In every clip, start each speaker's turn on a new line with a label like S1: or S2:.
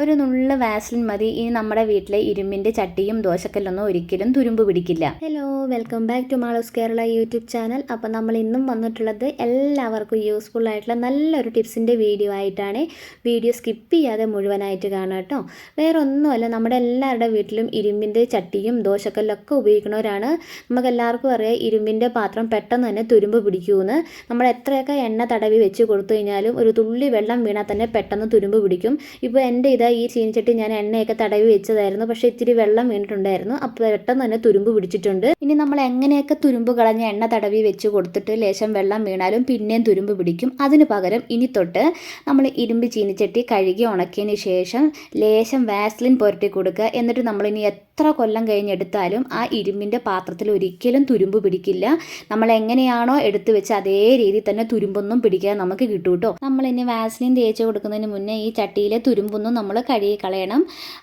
S1: ഒരു നുള്ള വാസലിൻ മതി. ഇനി നമ്മുടെ വീട്ടിലെ ഇരുമ്പിന്റെ ചട്ടിയും ദോശക്കല്ലൊന്നും ഒരിക്കലും തുരുമ്പ് പിടിക്കില്ല. Hello welcome back to Maloos Kerala YouTube channel അപ്പോൾ നമ്മൾ ഇന്നും വന്നിട്ടുള്ളത് എല്ലാവർക്കും യൂസ്ഫുൾ ആയിട്ടുള്ള നല്ലൊരു ടിപ്സിന്റെ വീഡിയോ ആയിട്ടാണ്. വീഡിയോ സ്കിപ്പ് ചെയ്യാതെ മുഴുവനായിട്ട് കാണാം കേട്ടോ. വേറെ ഒന്നുമല്ല നമ്മുടെ എല്ലാവരുടെ വീട്ടിലും ഇരുമ്പിന്റെ ചട്ടിയും ദോശക്കല്ലൊക്കെ ഉപയോഗിക്കുന്നവരാണ്. നമുക്ക് എല്ലാവർക്കും അറിയാം ഇരുമ്പിന്റെ പാത്രം പെട്ടെന്ന് തന്നെ തുരുമ്പ് പിടിക്കൂന്ന്. നമ്മൾ എത്രയൊക്കെ എണ്ണ തടവി വെച്ച് കൊടുത്തു കഴിഞ്ഞാലും ഒരു തുള്ളി വെള്ളം വീണാൽ തന്നെ പെട്ടെന്ന് തുരുമ്പ് പിടിക്കും. ഇപ്പൊ എന്റെ ഇതാ ഈ ചീനിച്ചട്ടി ഞാൻ എണ്ണയൊക്കെ തടവി വെച്ചതായിരുന്നു. പക്ഷേ ഇത്തിരി വെള്ളം വീണിട്ടുണ്ടായിരുന്നു. അപ്പോൾ പെട്ടെന്ന് തന്നെ തുരുമ്പ് പിടിച്ചിട്ടുണ്ട്. ഇനി നമ്മൾ എങ്ങനെയൊക്കെ തുരുമ്പ് കളഞ്ഞ എണ്ണ തടവി വെച്ച് കൊടുത്തിട്ട് ലേശം വെള്ളം വീണാലും പിന്നെയും തുരുമ്പ് പിടിക്കും. അതിന് പകരം ഇനി തൊട്ട് നമ്മൾ ഇരുമ്പ് ചീനിച്ചട്ടി കഴുകി ഉണക്കിയതിന് ശേഷം ലേശം വാസ്ലിൻ പുരട്ടി കൊടുക്കുക. എന്നിട്ട് നമ്മളിനി എത്ര കൊല്ലം കഴിഞ്ഞെടുത്താലും ആ ഇരുമ്പിന്റെ പാത്രത്തിൽ ഒരിക്കലും തുരുമ്പ് പിടിക്കില്ല. നമ്മൾ എങ്ങനെയാണോ എടുത്തു വെച്ച് അതേ രീതിയിൽ തന്നെ തുരുമ്പൊന്നും പിടിക്കാൻ നമുക്ക് കിട്ടും കേട്ടോ നമ്മൾ ഇനി വാസ്ലിൻ തേച്ച് കൊടുക്കുന്നതിന് മുന്നേ ഈ ചട്ടിയിലെ തുരുമ്പൊന്നും നമ്മൾ കഴുകി കളയണം.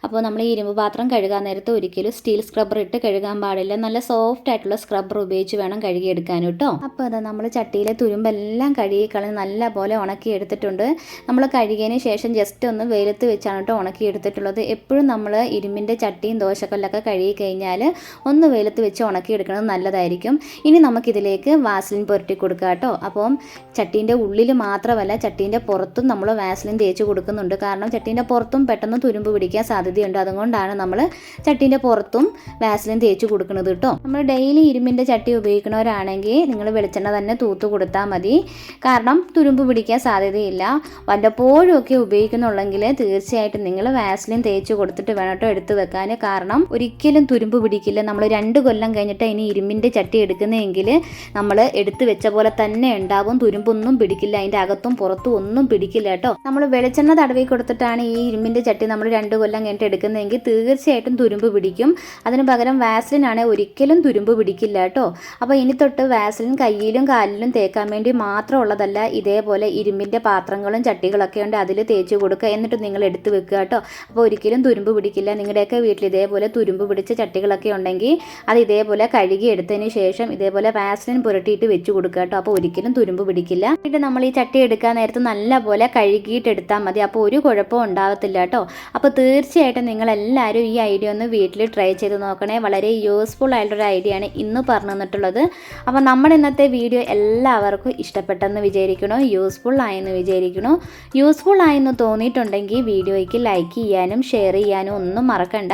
S1: അപ്പോൾ നമ്മൾ ഈ ഇരുമ്പ് പാത്രം കഴുകാൻ നേരത്തെ ഒരിക്കലും സ്റ്റീൽ സ്ക്രബ്ബർ ഇട്ട് കഴുകാൻ പാടില്ല. നല്ല സോഫ്റ്റ് ആയിട്ടുള്ള സ്ക്രബ്ബർ ഉപയോഗിച്ച് വേണം കഴുകിയെടുക്കാൻ കേട്ടോ അപ്പോൾ അതാ നമ്മൾ ചട്ടിയിലെ തുരുമ്പെല്ലാം കഴുകി കളഞ്ഞ് നല്ല പോലെ ഉണക്കി എടുത്തിട്ടുണ്ട്. നമ്മൾ കഴുകിയതിന് ശേഷം ജസ്റ്റ് ഒന്ന് വെയിലത്ത് വെച്ചാണ് കേട്ടോ ഉണക്കി എടുത്തിട്ടുള്ളത്. എപ്പോഴും നമ്മൾ ഇരുമ്പിന്റെ ചട്ടിയും ദോശക്കല്ലൊക്കെ കഴുകി കഴിഞ്ഞാൽ ഒന്ന് വെയിലത്ത് വെച്ച് ഉണക്കിയെടുക്കുന്നത് നല്ലതായിരിക്കും. ഇനി നമുക്കിതിലേക്ക് വാസലിൻ പുരട്ടി കൊടുക്കാം കേട്ടോ. അപ്പം ചട്ടീന്റെ ഉള്ളിൽ മാത്രമല്ല ചട്ടീന്റെ പുറത്തും നമ്മൾ വാസലിൻ തേച്ച് കൊടുക്കുന്നുണ്ട്. കാരണം ചട്ടീന്റെ പുറത്തും പെട്ടെന്ന് തുരുമ്പ് പിടിക്കാൻ സാധ്യതയുണ്ട്. അതുകൊണ്ടാണ് നമ്മൾ ചട്ടീന്റെ പുറത്തും വാസലിൻ തേച്ച് കൊടുക്കുന്നത് കേട്ടോ. നമ്മൾ ഡെയിലി ഇരുമ്പിന്റെ ചട്ടി ഉപയോഗിക്കുന്നവരാണെങ്കിൽ നിങ്ങൾ വെളിച്ചെണ്ണ തന്നെ തൂത്ത് കൊടുത്താൽ മതി. കാരണം തുരുമ്പ് പിടിക്കാൻ സാധ്യതയില്ല. വല്ലപ്പോഴും ഒക്കെ ഉപയോഗിക്കുന്നുള്ളെങ്കിൽ തീർച്ചയായിട്ടും നിങ്ങൾ വാസലിൻ തേച്ച് കൊടുത്തിട്ട് വേണം കേട്ടോ എടുത്ത് വെക്കാൻ. കാരണം ഒരിക്കലും തുരുമ്പ് പിടിക്കില്ല. നമ്മൾ രണ്ട് കൊല്ലം കഴിഞ്ഞിട്ട് ഇനി ഇരുമ്പിന്റെ ചട്ടി എടുക്കുന്നതെങ്കിൽ നമ്മൾ എടുത്ത് വെച്ച പോലെ തന്നെ ഉണ്ടാവും. തുരുമ്പൊന്നും പിടിക്കില്ല. അതിന്റെ അകത്തും പുറത്തും ഒന്നും പിടിക്കില്ല കേട്ടോ. നമ്മൾ വെളിച്ചെണ്ണ തടവി കൊടുത്തിട്ടാണ് ഈ ഇരുമ്പിന്റെ ചട്ടി നമ്മൾ രണ്ട് കൊല്ലം കഴിഞ്ഞിട്ട് എടുക്കുന്നതെങ്കിൽ തീർച്ചയായിട്ടും തുരുമ്പ് പിടിക്കും. അതിന് പകരം ആണെങ്കിൽ ഒരിക്കലും തുരുമ്പ് പിടിക്കില്ല കേട്ടോ. അപ്പോൾ ഇനി തൊട്ട് വാസലിൻ കയ്യിലും കാലിലും തേക്കാൻ വേണ്ടി മാത്രം ഉള്ളതല്ല ഇതേപോലെ ഇരുമ്പിന്റെ പാത്രങ്ങളും ചട്ടികളൊക്കെ ഉണ്ട് അതിൽ തേച്ച് കൊടുക്കുക. എന്നിട്ട് നിങ്ങൾ എടുത്ത് വെക്കുക കേട്ടോ. അപ്പോൾ ഒരിക്കലും തുരുമ്പ് പിടിക്കില്ല. നിങ്ങളുടെയൊക്കെ വീട്ടിൽ ഇതേപോലെ തുരുമ്പ് പിടിച്ച ചട്ടികളൊക്കെ ഉണ്ടെങ്കിൽ അത് ഇതേപോലെ കഴുകി എടുത്തതിന് ശേഷം ഇതേപോലെ വാസ്ലിൻ പുരട്ടിയിട്ട് വെച്ച് കൊടുക്കുക കേട്ടോ. അപ്പോൾ ഒരിക്കലും തുരുമ്പ് പിടിക്കില്ല. എന്നിട്ട് നമ്മൾ ഈ ചട്ടി എടുക്കാൻ നേരത്ത് നല്ലപോലെ കഴുകിയിട്ട് എടുത്താൽ മതി. അപ്പോൾ ഒരു കുഴപ്പവും ഉണ്ടാകത്തില്ല കേട്ടോ. അപ്പോൾ തീർച്ചയായിട്ടും നിങ്ങൾ എല്ലാവരും ഈ ഐഡിയ ഒന്ന് വീട്ടിൽ ട്രൈ ചെയ്ത് നോക്കണേ. വളരെ യൂസ്ഫുൾ ആയിട്ടുള്ളൊരു ഐഡിയ ആണ് ഇന്ന് പറഞ്ഞു തന്നിട്ടുള്ളത്. അപ്പോൾ നമ്മുടെ ഇന്നത്തെ വീഡിയോ എല്ലാവർക്കും ഇഷ്ടപ്പെട്ടെന്ന് വിചാരിക്കണോ? യൂസ്ഫുൾ ആയെന്ന് വിചാരിക്കണോ? യൂസ്ഫുൾ ആയെന്ന് തോന്നിയിട്ടുണ്ടെങ്കിൽ വീഡിയോയ്ക്ക് ലൈക്ക് ചെയ്യാനും ഷെയർ ചെയ്യാനും ഒന്നും മറക്കണ്ട.